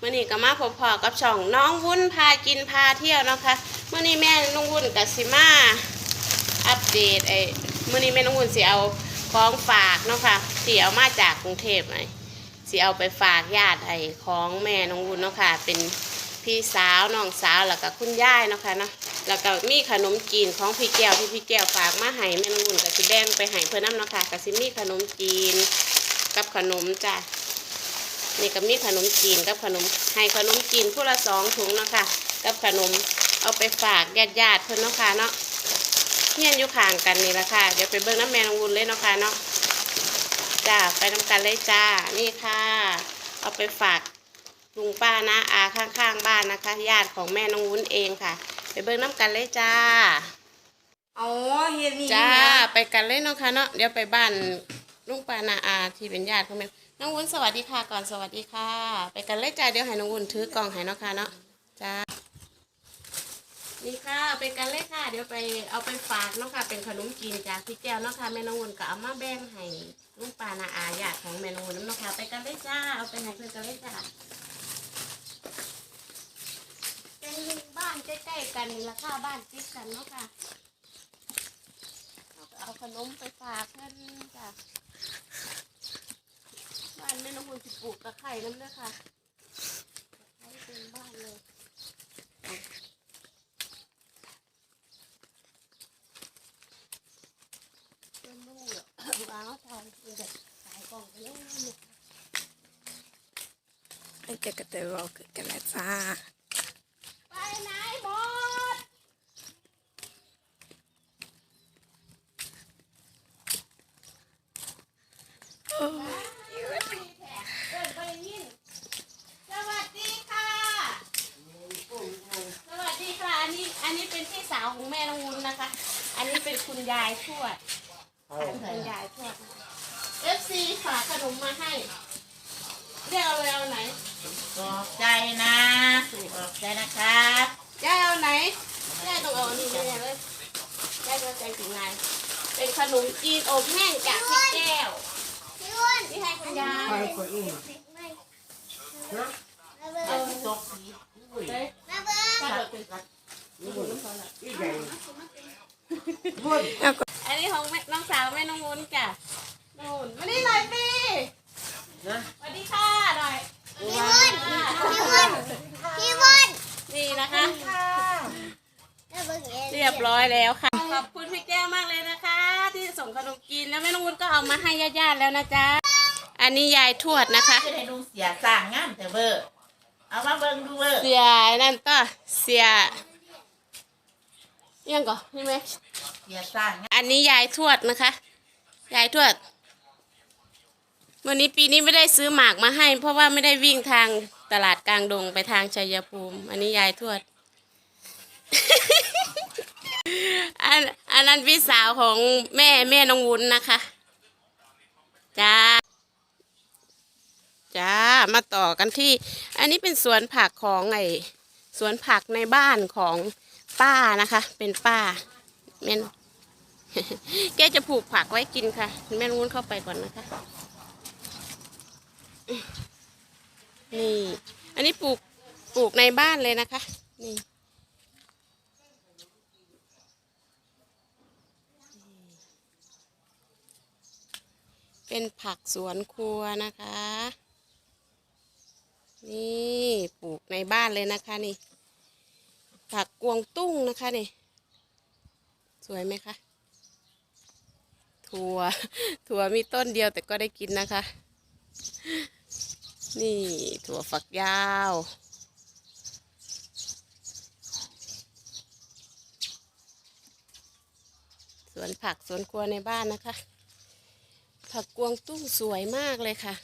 มื่อนี้ก็มาพบๆกับช่องน้องวุ้นพากินพาเที่ยวนะคะเมื่อนี้แม่น้องวุ้นกับสิมาอัปเดตไอ้เมื่อนี้แม่น้องวุ้นสิเอาของฝากเนาะค่ะที่เอามาจากกรุงเทพไอ้สิเอาไปฝากญาติไอ้ของแม่น้องวุ้นเนาะค่ะเป็นพี่สาวน้องสาวแล้วก็คุณย่ายเนาะค่ะเนาะแล้วก็มีขนมจีนของพี่แก้วที่พี่แก้วฝากมาให้แม่น้องวุ้นก็สิแบ่งไปให้เพื่อนน้ำเนาะค่ะก็สิมีขนมจีนกับขนมจ้ะ นี่ก็มีขนมจีนกับขนมให้ขนมจีนผู้ละสองถุงเนาะค่ะกับขนมเอาไปฝากญาติญาติๆเพิ่นเนาะค่ะเนาะเฮียนอยู่ข้างกันนี่ละค่ะเดี๋ยวไปเบิ่งน้ำแมนองวุ้นเลยเนาะค่ะเนาะจ้าไปน้ำกันเลยจ้านี่ค่ะ เอาไปฝากลุงป้านะอาข้างๆบ้านนะคะ ญาติของแม่น้องวุ้นเองค่ะ ไปเบิ่งน้ำกันเลยจ้าอ๋อเฮ็ดนี่จ้านะไปกันเลยเนาะค่ะเนาะเดี๋ยวไปบ้านลุงปานาอาที่เป็นญาติของแม่ น้องวุ้นสวัสดีค่ะก่อนสวัสดีค่ะ ไปกันเลยจ้าเดี๋ยวให้น้องวุ้นถือกล่องให้เนาะค่ะเนาะจ้านี่ค่ะไปกันเลยค่ะ เดี๋ยวไปเอาไปฝากเนาะค่ะ เป็นขนมจีนจากพี่แก้วเนาะค่ะแม่น้องวุ้นก็เอามาแบ่งให้ลุงปานาอาญาติของแม่น้องวุ้นเนาะค่ะไปกันเลยจ้าเอาไปให้เพื่อนกันเลยจ้าเป็นบ้านใกล้ๆกันนี่ละค่ะบ้านติดกันเนาะค่ะเอาขนมไปฝากเพื่อนจ้ะ บ้านแม่น้องคุณสิปลูกตะไคร่น้ำเด้อค่ะตะไคร่เต็มบ้านเลยเริ่มลูกอะวางเอาทอนมันจะขายกล่องไปเลยเนี่ยไอ้เจะกระเตยบอกกันแล้วจ้าไปไหนหมดโอ้เดินไปยินสวัสดีค่ะ สวัสดีค่ะ อันนี้ อันนี้เป็นพี่สาวของแม่น้ องวุ้นนะคะอันนี้เป็นคุณยายทวดคุณยายทวดเอฟซีฝากขนมมาให้ เรียกเอาเลยเอาไหนขอบใจนะขอบใจนะครับยายเอาไหนยายต้องเอาอันนี้เลยยายเลยยายจะใจถึงนายเป็นขนมจีนอบแห้งจากพี่แก้วที่ให้คุณยายไอ้ที่ตกสีอุ้ยเฮ้ยถ้าถ้าเรา เราเป็เป็นนกัดเอาก็อันนี้ของแม่น้องสาวแม่น้องวุ้นจ้ะนู่นมานี่หน่อยสินะสวัสดีค่ะหน่อยพี่วุ้นพี่วุ้นพี่วุ้นนี่นะคะแล้วเบิ่งเองเรียบร้อยแล้วค่ะ ขอบคุณพี่แก้วมากเลยนะคะ ที่ส่งขนมกินแล้วแม่น้องวุ้นก็เอามาให้ญาติๆแล้วนะจ๊ะอันนี้ยายทวดนะคะจะให้ดูเสียสร้างงามแต่เบอร์เอามาเบิ่งดูเบอร์เสียนั่นก็เสียยังก่อนใช่ไหม เสียสร้างอันนี้ยายทวดนะคะ ยายทวด วันนี้ปีนี้ไม่ได้ซื้อหมากมาให้ เพราะว่าไม่ได้วิ่งทางตลาดกลางดงไปทางชัยภูมิ อันนี้ยายทวด อันอันนั้นพี่สาวของแม่แม่น้องวุ้นนะคะ จ้า จ้า มาต่อกันที่ อันนี้เป็นสวนผักของไอสวนผักในบ้านของป้านะคะ เป็นป้า แม่นแกจะผูกผักไว้กินค่ะ แม่วุ้นเข้าไปก่อนนะคะ นี่ อันนี้ปลูกปลูกในบ้านเลยนะคะ นี่เป็นผักสวนครัวนะคะ นี่ปลูกในบ้านเลยนะคะนี่ ผักกวงตุ้งนะคะนี่ วยไหมคะถั่วถั่วมีต้นเดียวแต่ก็ได้กินนะคะ นี่ถั่วฝักยาว สวนผักสวนครัวในบ้านนะคะ ผักกวางตุ้งสวยมากเลยค่ะ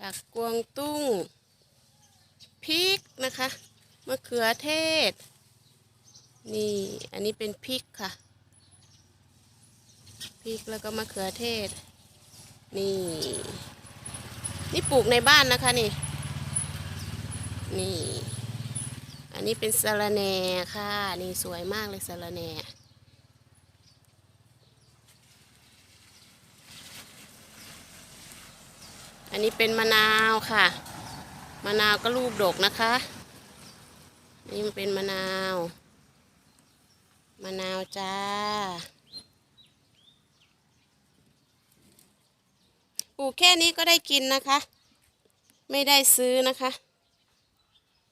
ผักกวางตุ้งพริกนะคะมะเขือเทศ นี่อันนี้เป็นพริกค่ะ พริกแล้วก็มะเขือเทศ นี่ นี่ปลูกในบ้านนะคะนี่ นี่ อันนี้เป็นสะระแหน่ค่ะ นี่สวยมากเลยสะระแหน่อันนี้เป็นมะนาวค่ะ มะนาวก็ลูกดกนะคะ นี่มันเป็นมะนาว มะนาวจ้า ปลูกแค่นี้ก็ได้กินนะคะ ไม่ได้ซื้อนะคะ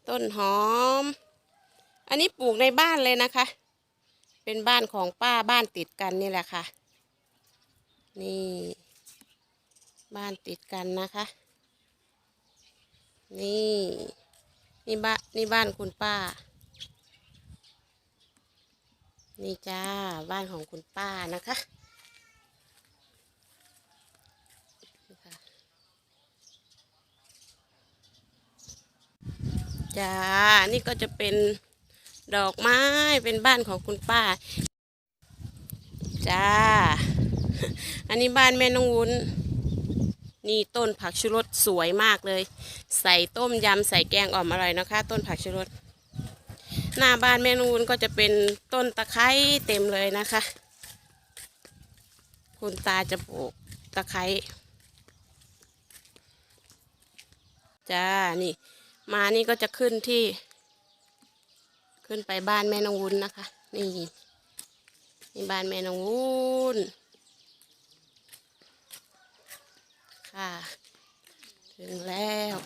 ต้นหอม อันนี้ปลูกในบ้านเลยนะคะ เป็นบ้านของป้าบ้านติดกันนี่แหละค่ะ นี่ บ้านติดกันนะคะ นี่ นี่บ้านนี่บ้านคุณป้า นี่จ้าบ้านของคุณป้านะคะจ้า นี่ก็จะเป็นดอกไม้เป็นบ้านของคุณป้า จ้า อันนี้บ้านแม่น้องวุ้น นี่ต้นผักชูรสสวยมากเลย ใส่ต้มยำใส่แกงอ่อมอร่อยนะคะ ต้นผักชูรส หน้าบ้านแม่นูนก็จะเป็นต้นตะไคร้เต็มเลยนะคะ คุณตาจะปลูกตะไคร้จ้านี่ มานี่ก็จะขึ้นที่ ขึ้นไปบ้านแม่นงวุ้นนะคะ นี่นี่บ้านแม่นงวุ้นค่ะ ถึงแล้ว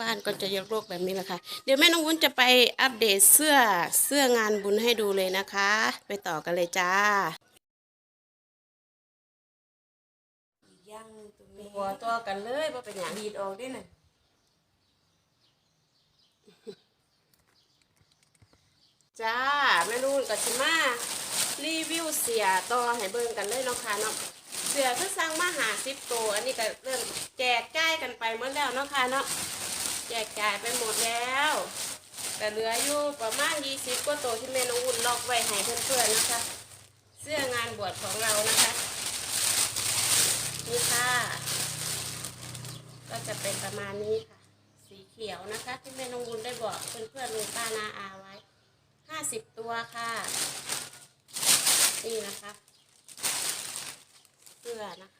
บ้านก็จะยกโลกแบบนี้แหละค่ะ เดี๋ยวแม่น้องวุ้นจะไปอัปเดตเสื้อเสื้องานบุญให้ดูเลยนะคะ ไปต่อกันเลยจ้าย่างตัวตัวกันเลยว่าเป็นอย่างดีดออกได้น่ะจ้าแม่นุ่นกับชิมารีวิวเสียต่อให้เบิ่งกันเลยเนาะค่ะเนาะเสือคือสร้างมาหาสิบตัวอันนี้ก็เริ่มแจกจ่ายกันไปหมดแล้วเนาะค่ะเนาะ แจกจ่ายไปหมดแล้ว แต่เหลืออยู่ประมาณยี่สิบกว่าตัวที่แม่น้องอุ่นล็อกไว้ให้เพื่อนๆนะคะ เสื้องานบวชของเรานะคะนี่ค่ะ ก็จะเป็นประมาณนี้ค่ะ สีเขียวนะคะ ที่แม่น้องบุญได้บอกเพื่อนๆลุงป้านาอาไว้ห้าสิบตัวค่ะ นี่นะคะ เสื้อนะคะ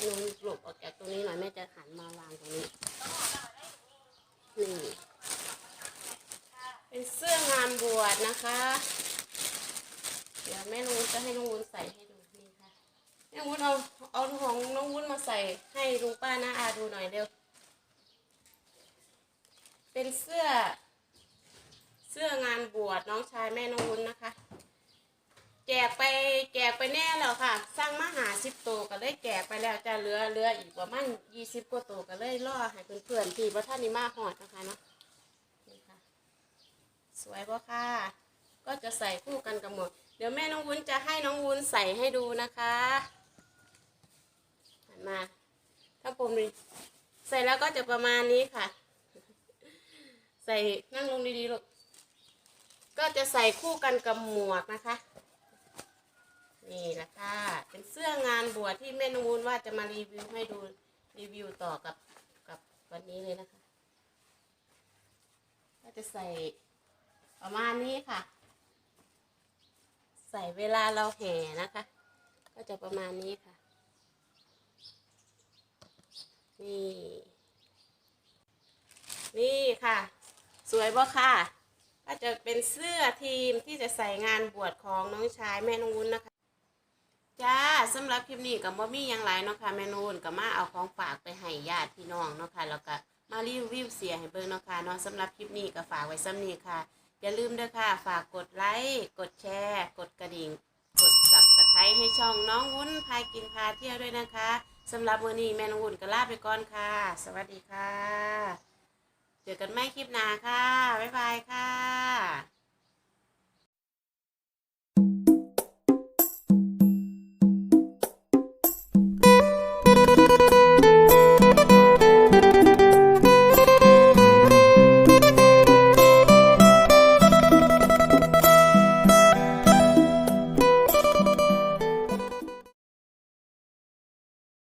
หนูหลบออกจากตรงนี้หน่อยแม่จะหันมาวางตรงนี้นี่เป็นเสื้องานบวชนะคะ เดี๋ยวแม่น้องวุ้นจะให้น้องวุ้นใส่ให้ดูนี่ค่ะแม่วุ้นเอาเอาของน้องวุ้นมาใส่ให้ลุงป้าน้าอาดูหน่อยเร็วเป็นเสื้อเสื้องานบวชน้องชายแม่น้องวุ้นนะคะ แจกไปแจกไปแน่แล้วค่ะ สร้างมาหาสิบตัวก็เลยแจกไปแล้วจะเหลือเหลืออีกประมาณยี่สิบกว่าตัวก็เลยล่อให้เพื่อนๆที่ว่าท่านนี้มาหอดนะคะเนาะนี่ค่ะ สวยปะค่ะ ก็จะใส่คู่กันกับหมด เดี๋ยวแม่น้องวุ้นจะให้น้องวุ้นใส่ให้ดูนะคะหันมาถ้าผมนี่ใส่แล้วก็จะประมาณนี้ค่ะ ใส่นั่งลงดีๆลูกก็จะใส่คู่กันกับหมวกนะคะ นี่แหละค่ะ เป็นเสื้องานบวชที่แม่นูนว่าจะมารีวิวให้ดูรีวิวต่อกับกับวันนี้เลยนะคะ ก็จะใส่ประมาณนี้ค่ะ ใส่เวลาเราแห่นะคะ ก็จะประมาณนี้ค่ะ นี่ นี่ค่ะ สวยบ่ค่ะก็จะเป็นเสื้อทีมที่จะใส่งานบวชของน้องชายแม่น้องวุ้นนะคะ จ้าสำหรับคลิปนี้กับบ่มียังไรเนาะค่ะแม่นูนก็มาเอาของฝากไปให้ญาติพี่น้องเนาะค่ะแล้วก็มารีวิวเสียให้เบิ่งเนาะค่ะเนาะสำหรับคลิปนี้ก็ฝากไว้ซ้ำนี้ค่ะ อย่าลืมเด้อค่ะ ฝากกดไลค์กดแชร์ กดกระดิ่ง กดสับตะไคร้ให้ช่องน้องวุ้นพายกินพาเที่ยวด้วยนะคะสำหรับวันนี้แม่น้องวุ้นก็ลาไปก่อนค่ะ สวัสดีค่ะ เจอกันใหม่คลิปหน้าค่ะบ๊ายบายค่ะ